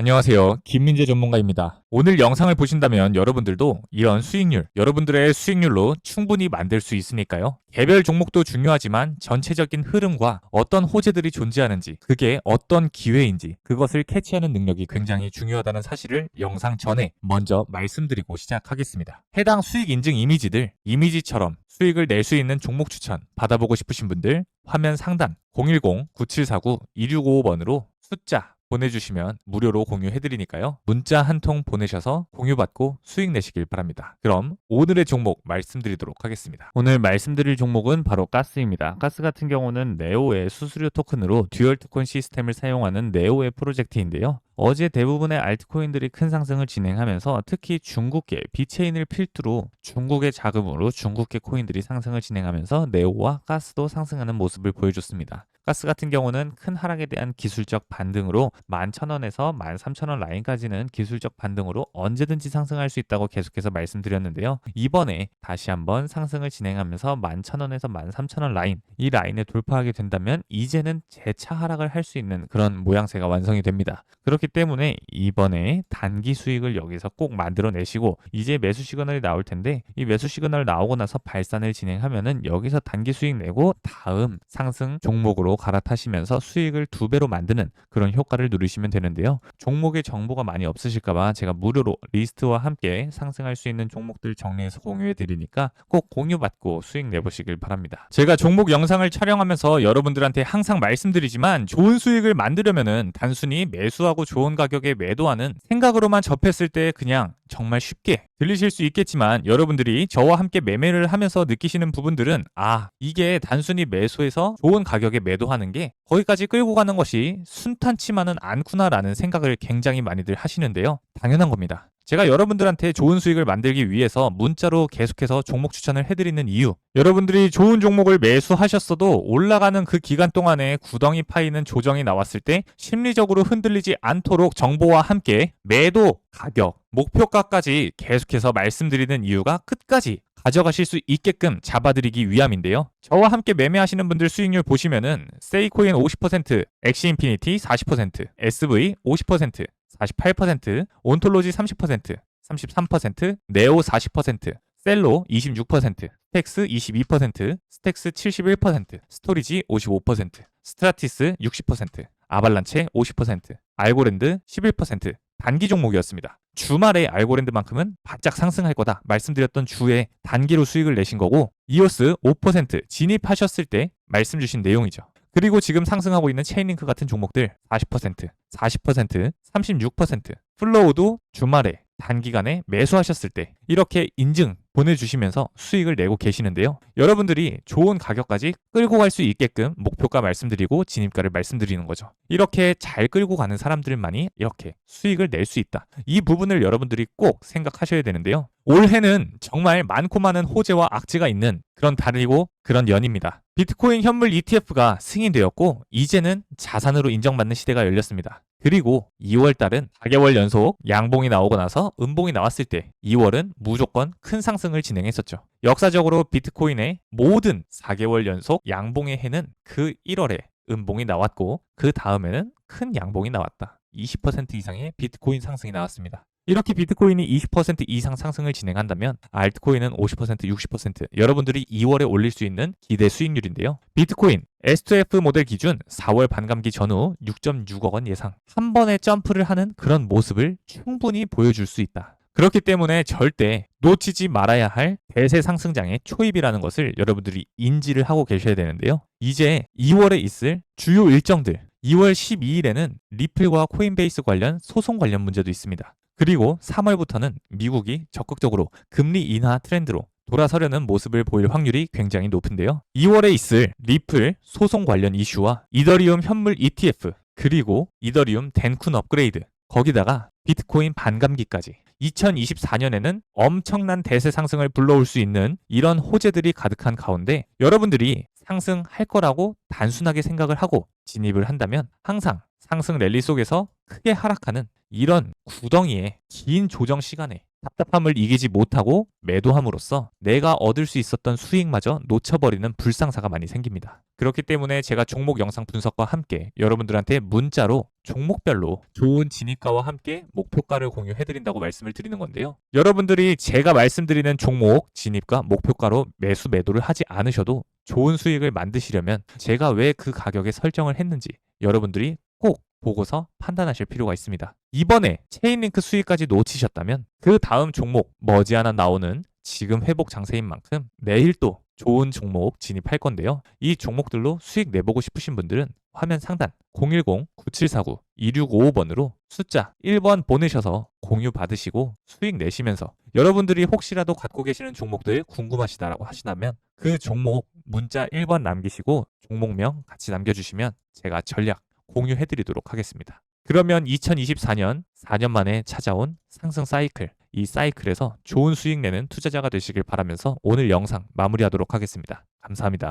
안녕하세요. 김민재 전문가입니다. 오늘 영상을 보신다면 여러분들도 이런 수익률, 여러분들의 수익률로 충분히 만들 수 있으니까요. 개별 종목도 중요하지만 전체적인 흐름과 어떤 호재들이 존재하는지, 그게 어떤 기회인지, 그것을 캐치하는 능력이 굉장히 중요하다는 사실을 영상 전에 먼저 말씀드리고 시작하겠습니다. 해당 수익 인증 이미지들, 이미지처럼 수익을 낼 수 있는 종목 추천 받아보고 싶으신 분들 화면 상단 010-9749-2655번으로 숫자 보내주시면 무료로 공유해드리니까요. 문자 한 통 보내셔서 공유받고 수익 내시길 바랍니다. 그럼 오늘의 종목 말씀드리도록 하겠습니다. 오늘 말씀드릴 종목은 바로 가스입니다. 가스 같은 경우는 네오의 수수료 토큰으로 듀얼 토큰 시스템을 사용하는 네오의 프로젝트인데요. 어제 대부분의 알트코인들이 큰 상승을 진행하면서 특히 중국계 비체인을 필두로 중국의 자금으로 중국계 코인들이 상승을 진행하면서 네오와 가스도 상승하는 모습을 보여줬습니다. 가스 같은 경우는 큰 하락에 대한 기술적 반등으로 11,000원에서 13,000원 라인까지는 기술적 반등으로 언제든지 상승할 수 있다고 계속해서 말씀드렸는데요. 이번에 다시 한번 상승을 진행하면서 11,000원에서 13,000원 라인 이 라인을 돌파하게 된다면 이제는 재차 하락을 할 수 있는 그런 모양새가 완성이 됩니다. 그렇기 때문에 이번에 단기 수익을 여기서 꼭 만들어 내시고 이제 매수 시그널이 나올 텐데 이 매수 시그널 나오고 나서 발산을 진행하면은 여기서 단기 수익 내고 다음 상승 종목으로 갈아타시면서 수익을 두 배로 만드는 그런 효과를 누리시면 되는데요. 종목의 정보가 많이 없으실까봐 제가 무료로 리스트와 함께 상승할 수 있는 종목들 정리해서 공유해 드리니까 꼭 공유받고 수익 내보시길 바랍니다. 제가 종목 영상을 촬영하면서 여러분들한테 항상 말씀드리지만 좋은 수익을 만들려면은 단순히 매수하고 좋은 가격에 매도하는 생각으로만 접했을 때 그냥 정말 쉽게 들리실 수 있겠지만 여러분들이 저와 함께 매매를 하면서 느끼시는 부분들은 아 이게 단순히 매수해서 좋은 가격에 매도하는 게 거기까지 끌고 가는 것이 순탄치만은 않구나라는 생각을 굉장히 많이들 하시는데요. 당연한 겁니다 제가 여러분들한테 좋은 수익을 만들기 위해서 문자로 계속해서 종목 추천을 해드리는 이유 여러분들이 좋은 종목을 매수하셨어도 올라가는 그 기간 동안에 구덩이 파이는 조정이 나왔을 때 심리적으로 흔들리지 않도록 정보와 함께 매도 가격 목표가까지 계속해서 말씀드리는 이유가 끝까지 가져가실 수 있게끔 잡아드리기 위함인데요. 저와 함께 매매하시는 분들 수익률 보시면은 세이코인 50%, 엑시인피니티 40%, SV 50%, 48%, 온톨로지 30%, 33%, 네오 40%, 셀로 26%, 스택스 22%, 스택스 71%, 스토리지 55%, 스트라티스 60%, 아발란체 50%, 알고랜드 11%, 단기 종목이었습니다. 주말에 알고랜드만큼은 바짝 상승할 거다 말씀드렸던 주에 단기로 수익을 내신 거고 이오스 5% 진입하셨을 때 말씀 주신 내용이죠. 그리고 지금 상승하고 있는 체인링크 같은 종목들 40%, 40%, 36%, 플로우도 주말에 단기간에 매수하셨을 때 이렇게 인증 보내주시면서 수익을 내고 계시는데요. 여러분들이 좋은 가격까지 끌고 갈 수 있게끔 목표가 말씀드리고 진입가를 말씀드리는 거죠. 이렇게 잘 끌고 가는 사람들만이 이렇게 수익을 낼 수 있다. 이 부분을 여러분들이 꼭 생각하셔야 되는데요. 올해는 정말 많고 많은 호재와 악재가 있는 그런 달이고 그런 연입니다. 비트코인 현물 ETF가 승인되었고 이제는 자산으로 인정받는 시대가 열렸습니다. 그리고 2월 달은 4개월 연속 양봉이 나오고 나서 음봉이 나왔을 때 2월은 무조건 큰 상승을 진행했었죠. 역사적으로 비트코인의 모든 4개월 연속 양봉의 해는 그 1월에 음봉이 나왔고 그 다음에는 큰 양봉이 나왔다. 20% 이상의 비트코인 상승이 나왔습니다. 이렇게 비트코인이 20% 이상 상승을 진행한다면 알트코인은 50% 60% 여러분들이 2월에 올릴 수 있는 기대 수익률인데요. 비트코인 S2F 모델 기준 4월 반감기 전후 6.6억 원 예상 한 번에 점프를 하는 그런 모습을 충분히 보여줄 수 있다. 그렇기 때문에 절대 놓치지 말아야 할 대세 상승장의 초입이라는 것을 여러분들이 인지를 하고 계셔야 되는데요. 이제 2월에 있을 주요 일정들 2월 12일에는 리플과 코인베이스 관련 소송 관련 문제도 있습니다. 그리고 3월부터는 미국이 적극적으로 금리 인하 트렌드로 돌아서려는 모습을 보일 확률이 굉장히 높은데요. 2월에 있을 리플 소송 관련 이슈와 이더리움 현물 ETF 그리고 이더리움 덴쿤 업그레이드 거기다가 비트코인 반감기까지 2024년에는 엄청난 대세 상승을 불러올 수 있는 이런 호재들이 가득한 가운데 여러분들이 상승할 거라고 단순하게 생각을 하고 진입을 한다면 항상 상승 랠리 속에서 크게 하락하는 이런 구덩이에 긴 조정 시간에 답답함을 이기지 못하고 매도함으로써 내가 얻을 수 있었던 수익마저 놓쳐버리는 불상사가 많이 생깁니다. 그렇기 때문에 제가 종목 영상 분석과 함께 여러분들한테 문자로 종목별로 좋은 진입가와 함께 목표가를 공유해드린다고 말씀을 드리는 건데요. 여러분들이 제가 말씀드리는 종목 진입가 목표가로 매수 매도를 하지 않으셔도 좋은 수익을 만드시려면 제가 왜 그 가격에 설정을 했는지 여러분들이 꼭 보고서 판단하실 필요가 있습니다. 이번에 체인링크 수익까지 놓치셨다면 그 다음 종목 머지않아 나오는 지금 회복 장세인 만큼 내일 또 좋은 종목 진입할 건데요. 이 종목들로 수익 내보고 싶으신 분들은 화면 상단 010-9749-2655번으로 숫자 1번 보내셔서 공유 받으시고 수익 내시면서 여러분들이 혹시라도 갖고 계시는 종목들 궁금하시다라고 하시다면 그 종목 문자 1번 남기시고 종목명 같이 남겨주시면 제가 전략 공유해드리도록 하겠습니다. 그러면 2024년 4년 만에 찾아온 상승 사이클, 이 사이클에서 좋은 수익 내는 투자자가 되시길 바라면서 오늘 영상 마무리하도록 하겠습니다. 감사합니다.